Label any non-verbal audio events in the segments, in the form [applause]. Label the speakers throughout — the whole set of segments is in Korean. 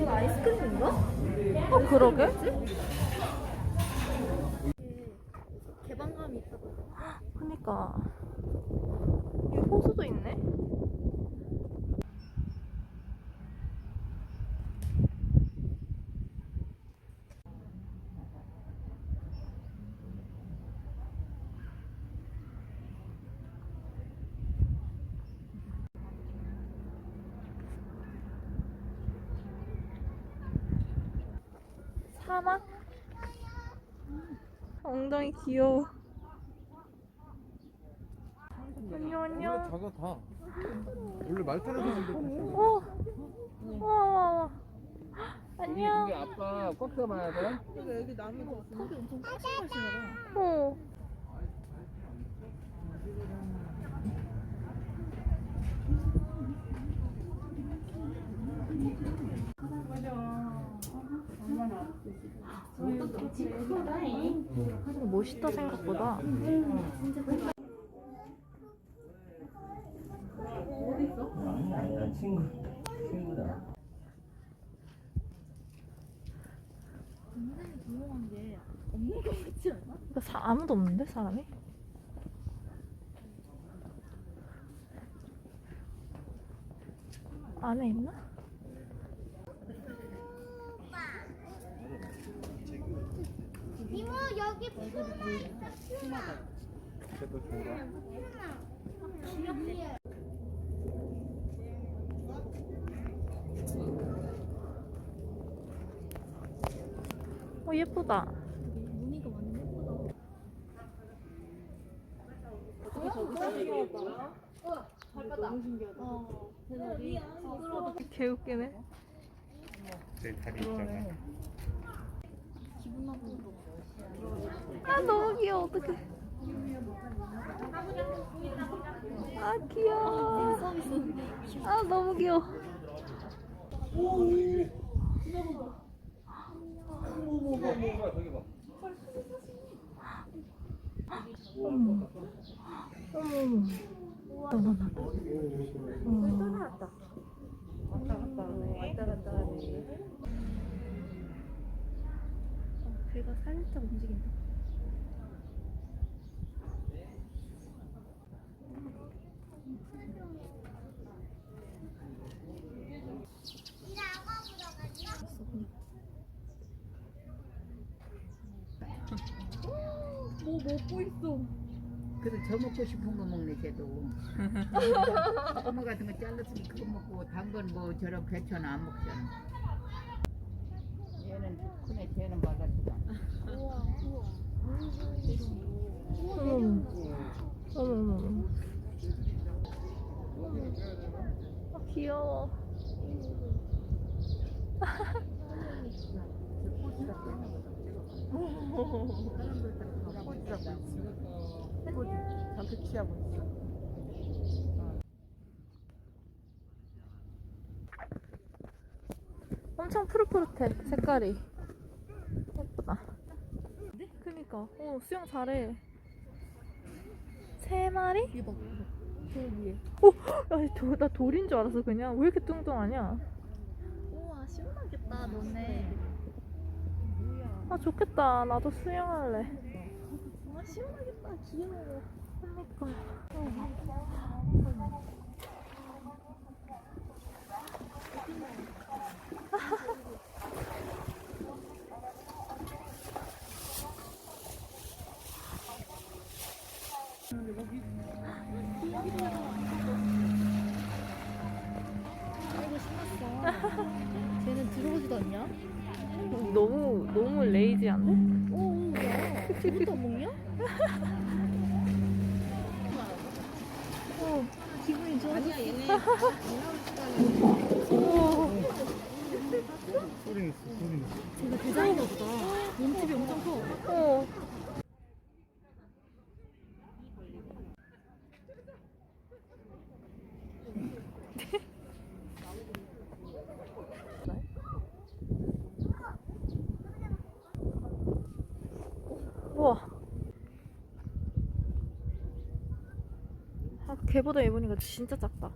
Speaker 1: 이거 아이스크림인가? 어 그러게?
Speaker 2: 개방감이 있다.
Speaker 1: 그러니까 이 호수도 있네. 사막? 엉덩이 귀여워. 안녕 안녕.
Speaker 3: 원래 작아 다. 원래 말 타는 사람들
Speaker 1: 어. 와, 와, 와. 안녕.
Speaker 4: 이게 아빠 꽉 잡아야 돼?
Speaker 2: 여기 나무가 턱이 엄청 까실까실하다.
Speaker 1: 어. 멋있다 생각보다.
Speaker 4: 친구 친구다
Speaker 2: 굉장히 조용한 게 없는 것 같지 않아?
Speaker 1: 사, 아무도 없는데 사람이? 안에 있나?
Speaker 5: 이모 여기 푸마
Speaker 3: 쟤도 좋아.
Speaker 1: 어 예쁘다.
Speaker 2: 무늬가 완전 예쁘다. 너무 신기하다. 어, 대박이.
Speaker 1: 개웃기네.
Speaker 3: 제 다리 있잖아.
Speaker 2: 기분 나쁘고.
Speaker 1: 아 너무 귀여워 어떡해. 아 귀여워. 아 너무 귀여워. 어머. 어머. 어머. 나나
Speaker 2: 배가 살짝 움직인다. 뭐 먹고 있어.
Speaker 6: 그래도 저 먹고 싶은 거 먹네 쟤도 [laughs] 엄마 같은 거 잘랐으면 그거 먹고 단 건 뭐 저런 배추는 안 먹잖아 얘는 크네 쟤는 받아주다
Speaker 2: 우와, 우와.
Speaker 1: 어머. 어머 어머. 아 귀여워.
Speaker 3: 한테 취하고 있어.
Speaker 1: 엄청 푸릇푸릇해 색깔이 예쁘다 그니까 어 수영 잘해 세 마리?
Speaker 2: 대박. 저 위에.
Speaker 1: 야, 도, 나 돌인 줄 알았어 그냥 왜 이렇게 뚱뚱하냐
Speaker 2: 우와, 시원하겠다, 너네.
Speaker 1: 아 좋겠다 나도 수영할래
Speaker 2: 와, 시원하겠다. 귀여워.
Speaker 1: 그니까
Speaker 2: 이것도 안 먹냐?
Speaker 1: 어.
Speaker 2: 기분이 좋아졌어.
Speaker 1: 오. [laughs]
Speaker 3: 소리 났어, 소리 났어.
Speaker 2: 쟤가 대장인가 보다. 몸집이 엄청 커.
Speaker 1: 어. 우와. 아, 걔보다 예보니까 진짜 작다.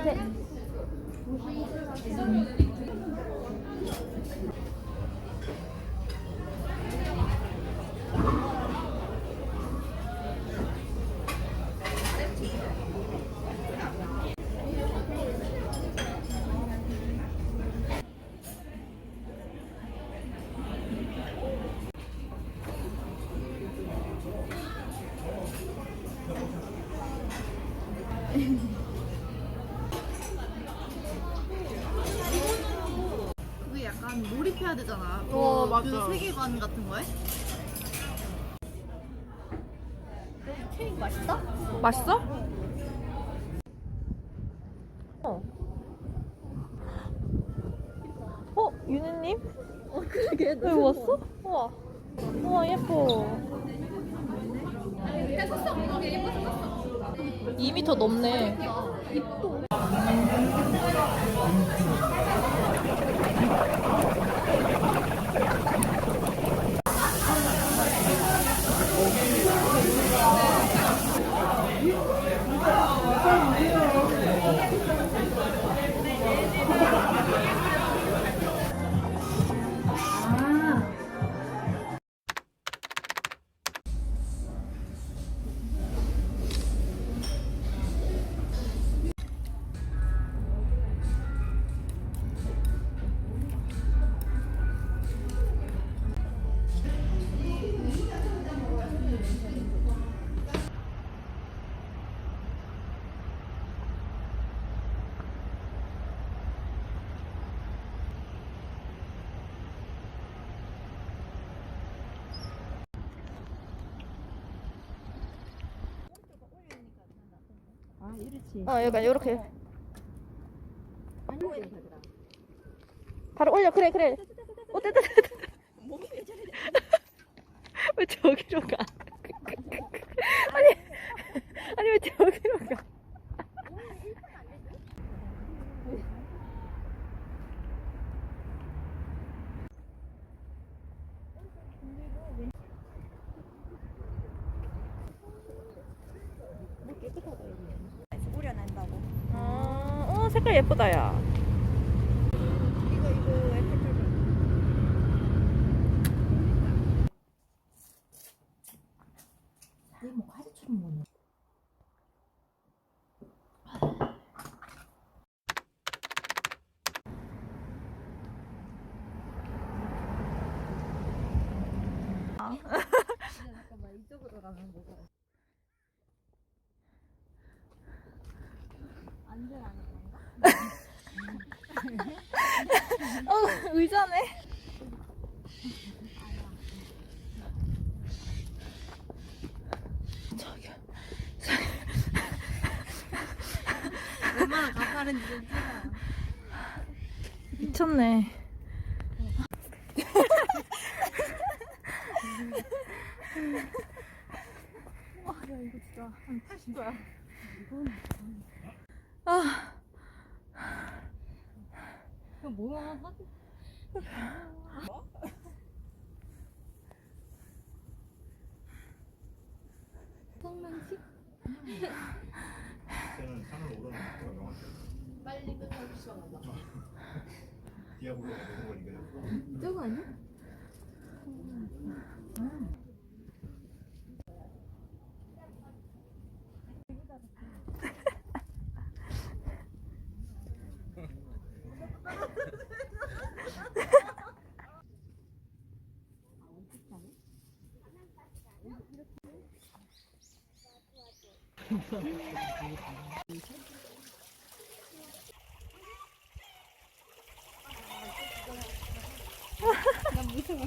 Speaker 1: 아, 네.
Speaker 2: 그게 약간 몰입해야 되잖아. 그,
Speaker 1: 어, 맞아.
Speaker 2: 그 세계관 같은 거에. 케이크 맛있다?
Speaker 1: 맛있어? 어. 어, 유느님?
Speaker 2: 어, 그러게.
Speaker 1: 여기 왔어? 우와. 우와, 예뻐. 2m 넘네.
Speaker 2: 아, 이렇지.
Speaker 1: 어, 약간 요렇게. 바로 올려, 그래, 그래. 어, 됐다, 됐다. [laughs] 왜 저기로 가? 아,
Speaker 5: 뿌려낸다고.
Speaker 1: 어, 어 색깔 예쁘다 야.
Speaker 5: 이거 이거 애플
Speaker 1: 어 의자네.
Speaker 2: 얼마나 가파른지 좀 찍어.
Speaker 1: 미쳤네. 와, 야 이거 진짜 한 80도야. 아. 이거 뭐야?
Speaker 3: 산을 오르는 영화
Speaker 2: 빨리 끝나고 시원하다.
Speaker 3: 디아블로 먹는 거니까
Speaker 2: 저거 아니야?
Speaker 1: 나 무서워.